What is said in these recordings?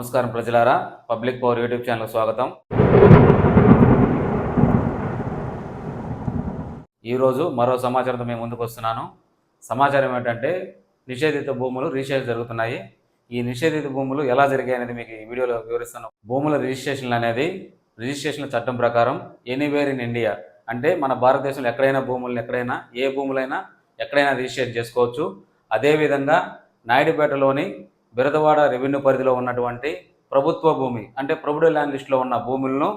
నమస్కారం ప్రజలారా. Public power YouTube channel స్వాగతం. ఈరోజు మరో సమాచారంతో మేము ముందుకు వస్తున్నాను. సమాచారం ఏంటంటే నిషేధిత భూములు రిజిస్ట్రేషన్ జరుగుతున్నాయి. ఈ నిషేధిత భూములు ఎలా జరిగాయి అనేది మీకు ఈ వీడియోలో వివరిస్తాను. భూముల రిజిస్ట్రేషన్ అనేది రిజిస్ట్రేషన్ చట్టం ప్రకారం ఎనీవేర్ ఇన్ ఇండియా. అంటే మన భారతదేశంలో ఎక్కడైనా భూములను ఎక్కడైనా ఏ భూములైనా ఎక్కడైనా రిజిస్ట్రేషన్ చేసుకోవచ్చు. అదేవిధంగా నాయుడుపేటలోని బిరదవాడ రెవెన్యూ పరిధిలో ఉన్నటువంటి ప్రభుత్వ భూమి అంటే ప్రభుత్వ ల్యాండ్ లిస్టులో ఉన్న భూములను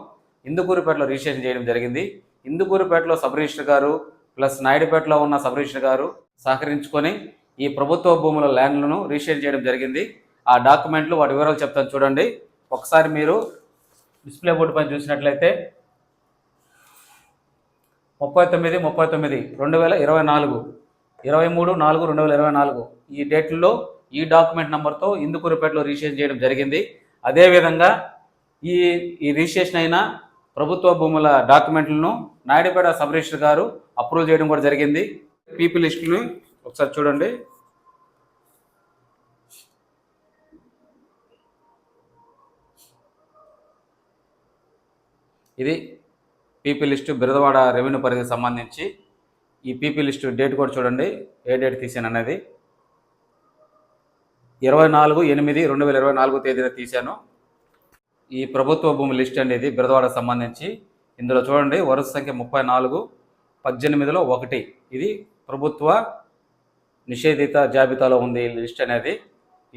ఇందుకూరుపేటలో రిజిస్ట్రేషన్ చేయడం జరిగింది. ఇందుకూరుపేటలో సబ్ రిజిస్టర్ గారు ప్లస్ నాయుడుపేటలో ఉన్న సబ్ రిజిస్టర్ గారు సహకరించుకొని ఈ ప్రభుత్వ భూముల ల్యాండ్లను రిజిస్ట్రేషన్ చేయడం జరిగింది. ఆ డాక్యుమెంట్లు వాటి వివరాలు చెప్తాను చూడండి. ఒకసారి మీరు డిస్ప్లే బోర్డు పైన చూసినట్లయితే ముప్పై తొమ్మిది ముప్పై తొమ్మిది రెండు వేల ఇరవై నాలుగు ఇరవై మూడు నాలుగు రెండు వేల ఇరవై నాలుగు ఈ డేట్లలో ఈ డాక్యుమెంట్ నెంబర్తో ఇందుకూరుపేటలో రిజిస్ట్రేషన్ చేయడం జరిగింది. అదేవిధంగా ఈ ఈ రిజిస్ట్రేషన్ అయిన ప్రభుత్వ భూముల డాక్యుమెంట్లను నాయుడుపేట సబ్ రిజిస్టర్ గారు అప్రూవ్ చేయడం కూడా జరిగింది. పీపీ లిస్టుని ఒకసారి చూడండి. ఇది పీపీ లిస్టు బిరదవాడ రెవెన్యూ పరిధికి సంబంధించి ఈ పీపీ లిస్టు డేట్ కూడా చూడండి. ఏ డేట్ తీసాను అనేది ఇరవై నాలుగు ఎనిమిది రెండు వేల ఇరవై నాలుగు తేదీన తీశాను. ఈ ప్రభుత్వ భూమి లిస్ట్ అనేది బిరదవాడ సంబంధించి ఇందులో చూడండి వరుస సంఖ్య ముప్పై నాలుగు పద్దెనిమిదిలో ఒకటి. ఇది ప్రభుత్వ నిషేధిత జాబితాలో ఉంది ఈ లిస్ట్ అనేది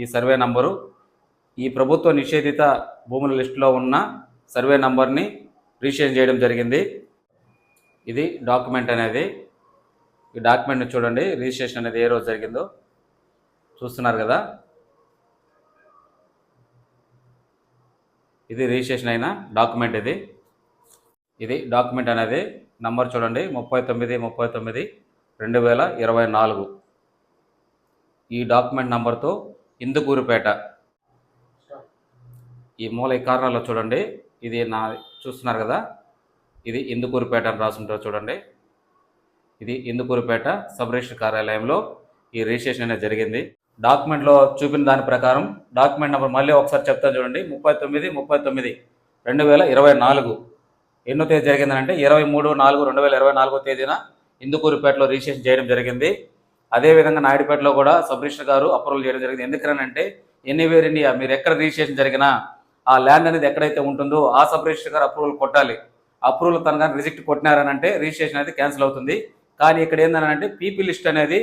ఈ సర్వే నంబరు. ఈ ప్రభుత్వ నిషేధిత భూముల లిస్టులో ఉన్న సర్వే నంబర్ని రీచేంజ్ చేయడం జరిగింది. ఇది డాక్యుమెంట్ అనేది. ఈ డాక్యుమెంట్ని చూడండి రిజిస్ట్రేషన్ అనేది ఏ రోజు జరిగిందో. చూస్తున్నారు కదా. ఇది రిజిస్ట్రేషన్ అయిన డాక్యుమెంట్ ఇది. ఇది డాక్యుమెంట్ అనేది నంబర్ చూడండి ముప్పై తొమ్మిది ముప్పై తొమ్మిది రెండు వేల ఇరవై నాలుగు. ఈ డాక్యుమెంట్ నంబర్తో ఇందుకూరుపేట ఈ మూల ఈ చూడండి ఇది నా చూస్తున్నారు కదా ఇది ఇందుకూరుపేట అని రాసుంటారు చూడండి. ఇది ఇందుకూరుపేట సబ్ రిజిస్టర్ కార్యాలయంలో ఈ రిజిస్ట్రేషన్ అనేది జరిగింది. డాక్యుమెంట్లో చూపిన దాని ప్రకారం డాక్యుమెంట్ నెంబర్ మళ్ళీ ఒకసారి చెప్తాను చూడండి. ముప్పై తొమ్మిది ముప్పై తొమ్మిది రెండు వేల ఇరవై నాలుగు. ఎన్నో తేదీ జరిగిందంటే ఇరవై మూడు నాలుగు రెండు వేల ఇరవై నాలుగో తేదీన ఇందుకూరుపేటలో రిజిస్ట్రేషన్ చేయడం జరిగింది. అదేవిధంగా నాయుడుపేటలో కూడా సబ్ రిజిస్టర్ గారు అప్రూవల్ చేయడం జరిగింది. ఎందుకనంటే ఎనీవేర్ ఇండియా మీరు ఎక్కడ రిజిస్ట్రేషన్ జరిగినా ఆ ల్యాండ్ అనేది ఎక్కడైతే ఉంటుందో ఆ సబ్ రిజిస్టర్ గారు అప్రూవల్ కొట్టాలి. అప్రూవల్ తనగా రిజెక్ట్ కొట్టినారనంటే రిజిస్ట్రేషన్ అనేది క్యాన్సిల్ అవుతుంది. కానీ ఇక్కడ ఏంటంటే పీపీ లిస్ట్ అనేది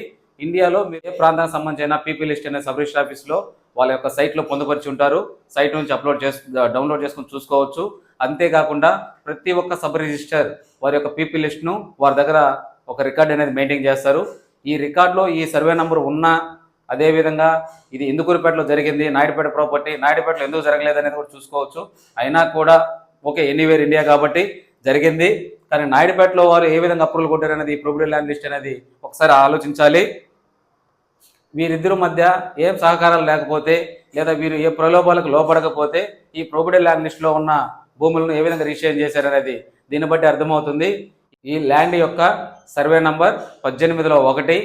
ఇండియాలో మీరు ఏ ప్రాంతానికి సంబంధించిన పీపీ లిస్ట్ అనే సబ్ రిజిస్టర్ ఆఫీస్లో వాళ్ళ యొక్క సైట్లో పొందుపరిచి ఉంటారు. సైట్ నుంచి అప్లోడ్ చేసు డౌన్లోడ్ చేసుకుని చూసుకోవచ్చు. అంతేకాకుండా ప్రతి ఒక్క సబ్ రిజిస్టర్ వారి యొక్క పీపీ లిస్ట్ను వారి దగ్గర ఒక రికార్డ్ అనేది మెయింటైన్ చేస్తారు. ఈ రికార్డులో ఈ సర్వే నెంబర్ ఉన్నా అదేవిధంగా ఇది ఇందుకూరుపేటలో జరిగింది నాయుడుపేట ప్రాపర్టీ నాయుడుపేటలో ఎందుకు జరగలేదు అనేది కూడా చూసుకోవచ్చు. అయినా కూడా ఓకే ఎనీవేర్ ఇండియా కాబట్టి జరిగింది. కానీ నాయుడుపేటలో వారు ఏ విధంగా అప్రూవల్ కొట్టారు అనేది ఈ ప్రొబిడల్ ల్యాండ్ లిస్ట్ అనేది ఒకసారి ఆలోచించాలి. వీరిద్దరి మధ్య ఏం సహకారాలు లేకపోతే లేదా వీరు ఏ ప్రలోభాలకు లోపడకపోతే ఈ ప్రొబిడల్ ల్యాండ్ లిస్టులో ఉన్న భూములను ఏ విధంగా రిజిస్ట్రేషన్ చేశారనేది దీన్ని బట్టి అర్థమవుతుంది. ఈ ల్యాండ్ యొక్క సర్వే నంబర్ పద్దెనిమిదిలో ఒకటి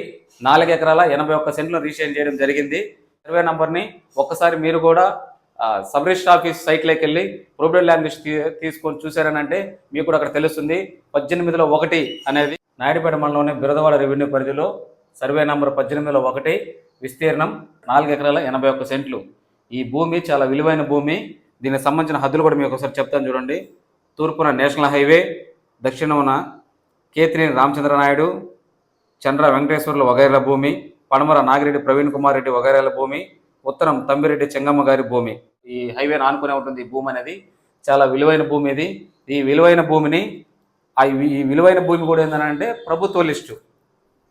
నాలుగు ఎకరాల ఎనభై ఒక్క సెంట్లు రిజిస్ట్రేషన్ చేయడం జరిగింది. సర్వే నంబర్ని ఒక్కసారి మీరు కూడా సబ్ రిజిస్టర్ ఆఫీస్ సైట్లోకి వెళ్ళి ప్రొబిడల్ ల్యాండ్ లిస్ట్ తీసుకొని చూశారని అంటే మీకు కూడా అక్కడ తెలుస్తుంది. పద్దెనిమిదిలో ఒకటి అనేది నాయుడుపేట మండలంలోని బిరదవాడ రెవెన్యూ పరిధిలో సర్వే నంబర్ పద్దెనిమిదిలో ఒకటి విస్తీర్ణం నాలుగు ఎకరాల ఎనభై ఒక్క సెంట్లు. ఈ భూమి చాలా విలువైన భూమి. దీనికి సంబంధించిన హద్దులు కూడా మీకు ఒకసారి చెప్తాను చూడండి. తూర్పున నేషనల్ హైవే దక్షిణమున కేతినేని రామచంద్ర నాయుడు చంద్ర వెంకటేశ్వర్ల వగైరాల భూమి పడమర నాగిరెడ్డి ప్రవీణ్ కుమార్ రెడ్డి వగైరాల భూమి ఉత్తరం తంబిరెడ్డి చెంగమ్మ గారి భూమి. ఈ హైవే ఆనుకునే ఉంటుంది ఈ భూమి అనేది. చాలా విలువైన భూమి ఇది. ఈ విలువైన భూమిని ఈ విలువైన భూమి కూడా ఏంటంటే ప్రభుత్వ లిస్టు.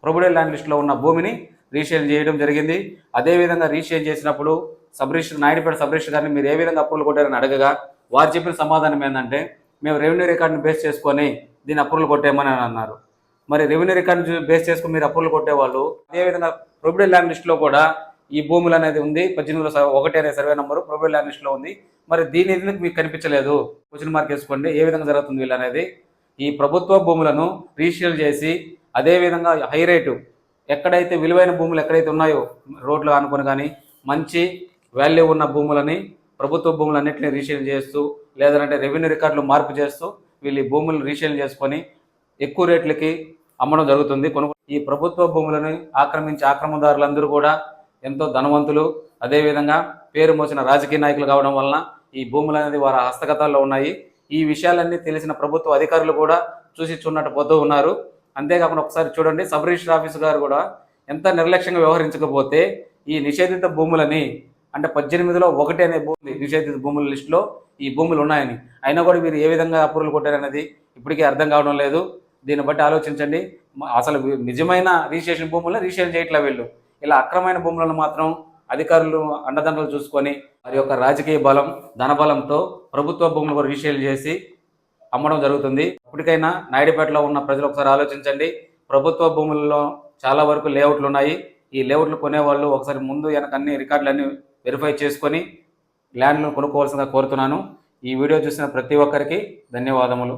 ప్రభుడే ల్యాండ్ లిస్టులో ఉన్న భూమిని రీషేల్ చేయడం జరిగింది. అదేవిధంగా రీషేల్ చేసినప్పుడు sub register Naidupeta sub register గారిని మీరు ఏ విధంగా అప్రూవల్ కొట్టారని అడగగా వారు చెప్పిన సమాధానం ఏంటంటే మేము రెవెన్యూ రికార్డుని బేస్ చేసుకొని దీన్ని అప్రూవల్ కొట్టేమని అని అన్నారు. మరి రెవెన్యూ రికార్డు బేస్ చేసుకుని మీరు అప్రూవల్ కొట్టేవాళ్ళు అదేవిధంగా ప్రొబిడల్ ల్యాండ్ లిస్టులో కూడా ఈ భూములు అనేది ఉంది. పద్దెనిమిదిలో స- ఒకటి అనే సర్వే నెంబరు ప్రొబిడల్ ల్యాండ్ లిస్టులో ఉంది. మరి దీని ఎందుకు మీకు కనిపించలేదు? క్వశ్చన్ మార్క్ వేసుకోండి. ఏ విధంగా జరుగుతుంది వీళ్ళు అనేది? ఈ ప్రభుత్వ భూములను రీషేల్ చేసి అదేవిధంగా హై రేటు ఎక్కడైతే విలువైన భూములు ఎక్కడైతే ఉన్నాయో రోడ్లు అనుకుని కానీ మంచి వాల్యూ ఉన్న భూములని ప్రభుత్వ భూములన్నింటినీ రీసేల్ చేస్తూ లేదంటే రెవెన్యూ రికార్డులు మార్పు చేస్తూ వీళ్ళు ఈ భూములను రీసేల్ చేసుకొని ఎక్కువ రేట్లకి అమ్మడం జరుగుతుంది. కొనుగోలు ఈ ప్రభుత్వ భూములను ఆక్రమించే ఆక్రమణదారులందరూ కూడా ఎంతో ధనవంతులు. అదేవిధంగా పేరు మోసిన రాజకీయ నాయకులు కావడం వలన ఈ భూములు అనేది వారి హస్తగతాల్లో ఉన్నాయి. ఈ విషయాలన్నీ తెలిసిన ప్రభుత్వ అధికారులు కూడా చూసి చూడనట్టు పోతూ ఉన్నారు అంతేకాకుండా ఒకసారి చూడండి సబ్ రిజిస్టర్ ఆఫీసు గారు కూడా ఎంత నిర్లక్ష్యంగా వ్యవహరించకపోతే ఈ నిషేధిత భూములని అంటే పద్దెనిమిదిలో ఒకటి అనే భూమి నిషేధిత భూముల లిస్టులో ఈ భూములు ఉన్నాయని. అయినా కూడా మీరు ఏ విధంగా అప్రూవల్ కొట్టారనేది ఇప్పటికీ అర్థం కావడం లేదు. దీన్ని బట్టి ఆలోచించండి. అసలు నిజమైన రిజిస్ట్రేషన్ భూములను రిజిస్ట్రేషన్ చేయట్లే వీళ్ళు. ఇలా అక్రమైన భూములను మాత్రం అధికారులు అండదండలు చూసుకొని వారి యొక్క రాజకీయ బలం ధనబలంతో ప్రభుత్వ భూములు కూడా రిజిస్ట్రేషన్ చేసి అమ్మడం జరుగుతుంది. ఇప్పటికైనా నాయుడుపేటలో ఉన్న ప్రజలు ఒకసారి ఆలోచించండి. ప్రభుత్వ భూములలో చాలా వరకు లేఅవుట్లు ఉన్నాయి. ఈ లేఅవుట్లు కొనేవాళ్ళు ఒకసారి ముందు వెనక అన్ని రికార్డులన్నీ వెరిఫై చేసుకొని ల్యాండ్లను కొనుక్కోవాల్సిందిగా కోరుతున్నాను. ఈ వీడియో చూసిన ప్రతి ఒక్కరికి ధన్యవాదములు.